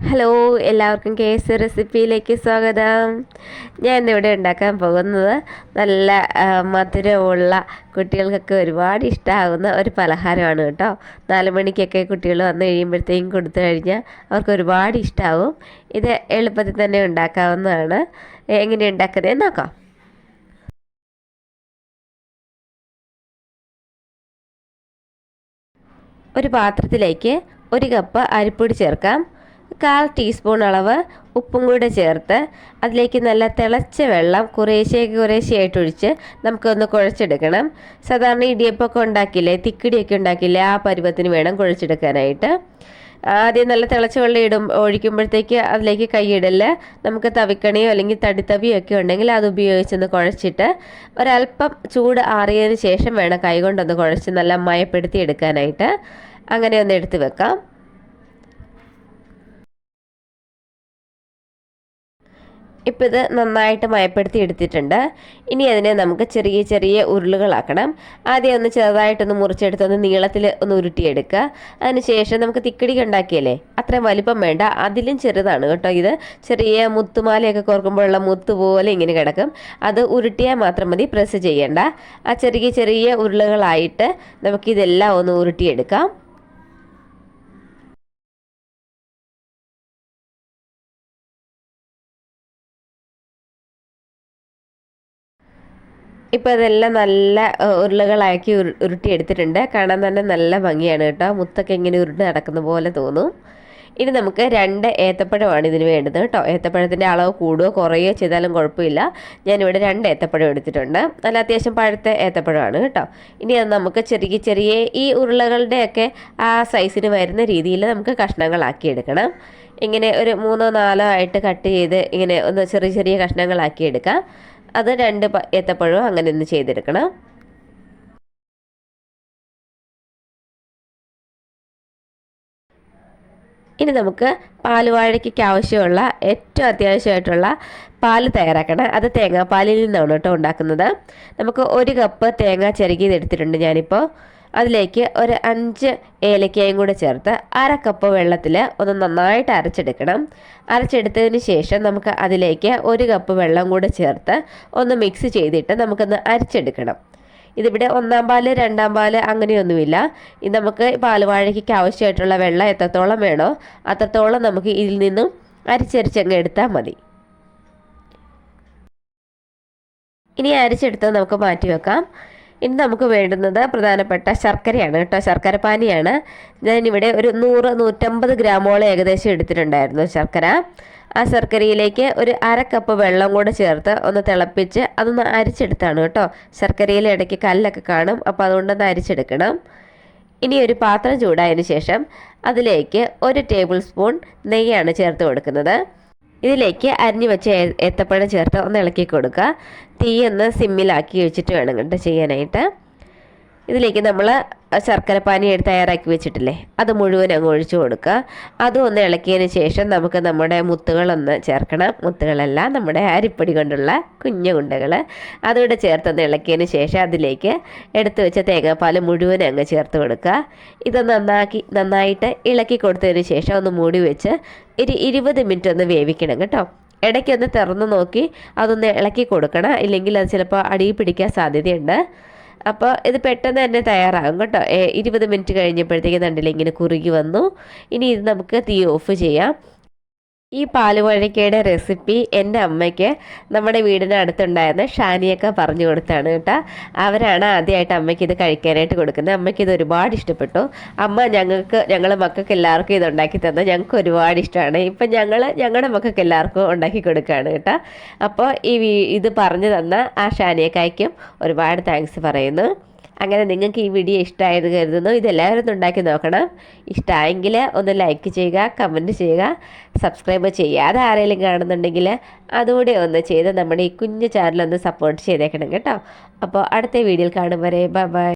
Hello എല്ലാവർക്കും case റെസിപ്പിയിലേക്ക് സ്വാഗതം. ഞാൻ ഇന്നിവിടെ ഉണ്ടാക്കാൻ പോകുന്നത് നല്ല മധുരമുള്ള കുട്ടികൾക്കൊക്കെ ഒരുപാട് ഇഷ്ടമാകുന്ന ഒരു പലഹാരമാണ് കേട്ടോ. നാല് മണിക്കൊക്കെ കുട്ടികൾ വന്നു കഴിയുമ്പോഴത്തേക്കും കൊടുത്തു കഴിഞ്ഞാൽ അവർക്ക് ഒരുപാട് ഇഷ്ടമാവും ഇത് എളുപ്പത്തിൽ തന്നെ ഉണ്ടാക്കാവുന്നതാണ്. എങ്ങനെ ഉണ്ടാക്കുന്നത് നോക്കാം. ഒരു പാത്രത്തിലേക്ക് ഒരു കപ്പ് അരിപ്പൊടി ചേർക്കാം. കാൽ ടീസ്പൂൺ അളവ് ഉപ്പും കൂടെ ചേർത്ത് അതിലേക്ക് നല്ല തിളച്ച വെള്ളം കുറേശ്ശേ കുറേശ്ശെയായിട്ട് ഒഴിച്ച് നമുക്കൊന്ന് കുഴച്ചെടുക്കണം. സാധാരണ ഇടിയപ്പമൊക്കെ ഉണ്ടാക്കില്ലേ തിക്കിടിയൊക്കെ ഉണ്ടാക്കില്ലേ ആ പരുവത്തിന് വേണം കുഴച്ചെടുക്കാനായിട്ട്. ആദ്യം നല്ല തിളച്ച വെള്ളം ഇടും ഒഴിക്കുമ്പോഴത്തേക്ക് അതിലേക്ക് കൈയിടൽ. നമുക്ക് തവിക്കണിയോ അല്ലെങ്കിൽ തടിത്തവിയോ ഒക്കെ ഉണ്ടെങ്കിൽ അത് ഉപയോഗിച്ചൊന്ന് കുഴച്ചിട്ട് ഒരല്പം ചൂട് ആറിയതിന് ശേഷം വേണം കൈകൊണ്ടൊന്ന് കുഴച്ച് നല്ല മയപ്പെടുത്തി എടുക്കാനായിട്ട്. അങ്ങനെ ഒന്ന് എടുത്ത് വെക്കാം. ഇപ്പം ഇത് നന്നായിട്ട് മയപ്പെടുത്തി എടുത്തിട്ടുണ്ട്. ഇനി അതിനെ നമുക്ക് ചെറിയ ചെറിയ ഉരുളുകളാക്കണം. ആദ്യം ഒന്ന് ചെറുതായിട്ടൊന്ന് മുറിച്ചെടുത്ത് ഒന്ന് നീളത്തിൽ ഒന്ന് ഉരുട്ടിയെടുക്കുക. അതിനുശേഷം നമുക്ക് തിക്കടി ഉണ്ടാക്കിയല്ലേ? അത്രയും വലിപ്പം വേണ്ട. അതിലും ചെറുതാണ് കേട്ടോ ഇത്. ചെറിയ മുത്തുമാലയൊക്കെ കോർക്കുമ്പോഴുള്ള മുത്ത് പോലെ ഇങ്ങനെ കിടക്കും. അത് ഉരുട്ടിയാൽ മാത്രം മതി. പ്രസ് ചെയ്യേണ്ട. ആ ചെറിയ ചെറിയ ഉരുളുകളായിട്ട് നമുക്കിതെല്ലാം ഒന്ന് ഉരുട്ടിയെടുക്കാം. ഇപ്പോൾ ഇതെല്ലാം നല്ല ഉരുളകളാക്കി ഉരുട്ടി എടുത്തിട്ടുണ്ട് കാണാൻ തന്നെ നല്ല ഭംഗിയാണ് കേട്ടോ. മുത്തൊക്കെ ഇങ്ങനെ ഉരുണ്ട് നടക്കുന്ന പോലെ തോന്നും. ഇനി നമുക്ക് രണ്ട് ഏത്തപ്പഴമാണ് ഇതിന് വേണ്ടത് കേട്ടോ. ഏത്തപ്പഴത്തിന്റെ അളവ് കൂടുകയോ കുറയുകയോ ചെയ്താലും കുഴപ്പമില്ല. ഞാനിവിടെ രണ്ട് ഏത്തപ്പഴം എടുത്തിട്ടുണ്ട്. നല്ല അത്യാവശ്യം പഴുത്ത ഏത്തപ്പഴമാണ് കേട്ടോ. ഇനി അത് നമുക്ക് ചെറിയ ചെറിയ ഈ ഉരുളകളുടെയൊക്കെ ആ സൈസിന് വരുന്ന രീതിയിൽ നമുക്ക് കഷ്ണങ്ങളാക്കി എടുക്കണം ഇങ്ങനെ ഒരു മൂന്നോ നാലോ ആയിട്ട് കട്ട് ചെയ്ത് ഇങ്ങനെ ഒന്ന് ചെറിയ ചെറിയ കഷ്ണങ്ങളാക്കി എടുക്കാം അത് രണ്ട് ഏത്തപ്പഴവും അങ്ങനെ ഒന്ന് ചെയ്തെടുക്കണം. ഇനി നമുക്ക് പാലുവാഴയ്ക്ക് ആവശ്യമുള്ള ഏറ്റവും അത്യാവശ്യമായിട്ടുള്ള പാൽ തയ്യാറാക്കണം. അത് തേങ്ങാപ്പാലിൽ നിന്നാണ് കേട്ടോ ഉണ്ടാക്കുന്നത്. നമുക്ക് ഒരു കപ്പ് തേങ്ങ ചെറുകിയത് എടുത്തിട്ടുണ്ട് ഞാനിപ്പോൾ അതിലേക്ക് ഒരു അഞ്ച് ഏലക്കയും കൂടെ ചേർത്ത് അര കപ്പ് വെള്ളത്തിൽ ഒന്ന് നന്നായിട്ട് അരച്ചെടുക്കണം. അരച്ചെടുത്തതിന് ശേഷം നമുക്ക് അതിലേക്ക് ഒരു കപ്പ് വെള്ളം കൂടെ ചേർത്ത് ഒന്ന് മിക്സ് ചെയ്തിട്ട് നമുക്കൊന്ന് അരച്ചെടുക്കണം. ഇതിവിടെ ഒന്നാം പാൽ രണ്ടാം പാൽ അങ്ങനെയൊന്നുമില്ല. ഇത് നമുക്ക് പാലുവാഴയ്ക്ക് ആവശ്യമായിട്ടുള്ള വെള്ളം എത്രത്തോളം വേണോ അത്രത്തോളം നമുക്ക് ഇതിൽ നിന്നും അരിച്ചരിച്ചങ്ങ് എടുത്താൽ മതി. ഇനി അരിച്ചെടുത്ത് നമുക്ക് മാറ്റി വെക്കാം ഇനി നമുക്ക് വേണ്ടുന്നത് പ്രധാനപ്പെട്ട ശർക്കരയാണ് കേട്ടോ. ശർക്കര പാനിയാണ് ഞാനിവിടെ ഒരു നൂറ് നൂറ്റമ്പത് ഗ്രാമോളം ഏകദേശം എടുത്തിട്ടുണ്ടായിരുന്നു ശർക്കര. ആ ശർക്കരയിലേക്ക് ഒരു അര കപ്പ് വെള്ളം കൂടെ ചേർത്ത് ഒന്ന് തിളപ്പിച്ച് അതൊന്ന് അരിച്ചെടുത്താണ് കേട്ടോ. ശർക്കരയിൽ ഇടയ്ക്ക് കല്ലൊക്കെ കാണും അപ്പോൾ അതുകൊണ്ടൊന്ന് അരിച്ചെടുക്കണം. ഇനി ഒരു പാത്രം ചൂടായതിന് ശേഷം അതിലേക്ക് ഒരു ടേബിൾ സ്പൂൺ നെയ്യാണ് ചേർത്ത് കൊടുക്കുന്നത്. ഇതിലേക്ക് അരിഞ്ഞു വെച്ച ഏത്തപ്പഴം ചേർത്ത് ഒന്ന് ഇളക്കി കൊടുക്കുക. തീയൊന്ന് സിമ്മിലാക്കി വെച്ചിട്ട് വേണം കേട്ടോ ചെയ്യാനായിട്ട്. ഇതിലേക്ക് നമ്മൾ ശർക്കരപ്പാനി എടുത്ത് തയ്യാറാക്കി വെച്ചിട്ടില്ലേ? അത് മുഴുവൻ അങ്ങ് ഒഴിച്ചു കൊടുക്കുക. അതും ഒന്ന് ഇളക്കിയതിന് ശേഷം നമുക്ക് നമ്മുടെ മുത്തുകളൊന്ന് ചേർക്കണം. മുത്തുകളല്ല നമ്മുടെ അരിപ്പൊടി കൊണ്ടുള്ള കുഞ്ഞു കുണ്ടകൾ അതുകൂടെ ചേർത്തൊന്ന് ഇളക്കിയതിന് ശേഷം അതിലേക്ക് എടുത്തു വെച്ച തേങ്ങാപ്പാൽ മുഴുവൻ അങ്ങ് ചേർത്ത് കൊടുക്കുക. ഇത് നന്നാക്കി നന്നായിട്ട് ഇളക്കി കൊടുത്തതിന് ശേഷം ഒന്ന് മൂടി വെച്ച് ഒരു ഇരുപത് മിനിറ്റ് ഒന്ന് വേവിക്കണം കേട്ടോ. ഇടയ്ക്കൊന്ന് തുറന്ന് നോക്കി അതൊന്ന് ഇളക്കി കൊടുക്കണം. ഇല്ലെങ്കിൽ അത് ചിലപ്പോൾ അടിയിൽ പിടിക്കാൻ സാധ്യതയുണ്ട്. അപ്പോൾ ഇത് പെട്ടെന്ന് തന്നെ തയ്യാറാകും കേട്ടോ. ഇരുപത് മിനിറ്റ് കഴിഞ്ഞപ്പോഴത്തേക്ക് നണ്ടിൽ ഇങ്ങനെ കുറുകി വന്നു. ഇനി ഇത് നമുക്ക് തീ ഓഫ് ചെയ്യാം. ഈ പാലുവഴക്കയുടെ റെസിപ്പി എന്റെ അമ്മയ്ക്ക് നമ്മുടെ വീടിന് അടുത്തുണ്ടായിരുന്ന ഷാനിയൊക്കെ പറഞ്ഞു കൊടുത്താണ് കേട്ടോ. അവരാണ് ആദ്യമായിട്ട് അമ്മയ്ക്ക് ഇത് കഴിക്കാനായിട്ട് കൊടുക്കുന്നത്. അമ്മയ്ക്ക് ഇത് ഒരുപാട് ഇഷ്ടപ്പെട്ടു. അമ്മ ഞങ്ങൾക്ക് ഞങ്ങൾ മക്കൾക്ക് എല്ലാവർക്കും ഇത് ഉണ്ടാക്കി തന്നു ഞങ്ങൾക്ക് ഒരുപാട് ഇഷ്ടമാണ്. ഇപ്പം ഞങ്ങൾ ഞങ്ങളുടെ മക്കൾക്ക് എല്ലാവർക്കും ഉണ്ടാക്കി കൊടുക്കുകയാണ് കേട്ടോ. അപ്പോൾ ഈ ഇത് പറഞ്ഞു തന്ന ആ ഷാനിയക്കായ്ക്കും ഒരുപാട് താങ്ക്സ് പറയുന്നു. അങ്ങനെ നിങ്ങൾക്ക് ഈ വീഡിയോ ഇഷ്ടമായത് കരുതുന്നു. ഇതെല്ലാവരും ഒന്ന് ഉണ്ടാക്കി നോക്കണം. ഇഷ്ടമായെങ്കിൽ ഒന്ന് ലൈക്ക് ചെയ്യുക കമന്റ് ചെയ്യുക സബ്സ്ക്രൈബ് ചെയ്യാതെ ആരെങ്കിലും കാണുന്നുണ്ടെങ്കിൽ അതുകൂടെ ഒന്ന് ചെയ്ത് നമ്മുടെ ഈ കുഞ്ഞു ചാനലൊന്ന് സപ്പോർട്ട് ചെയ്തേക്കണം കേട്ടോ. അപ്പോൾ അടുത്ത വീഡിയോയിൽ കാണും വരെ. ബൈ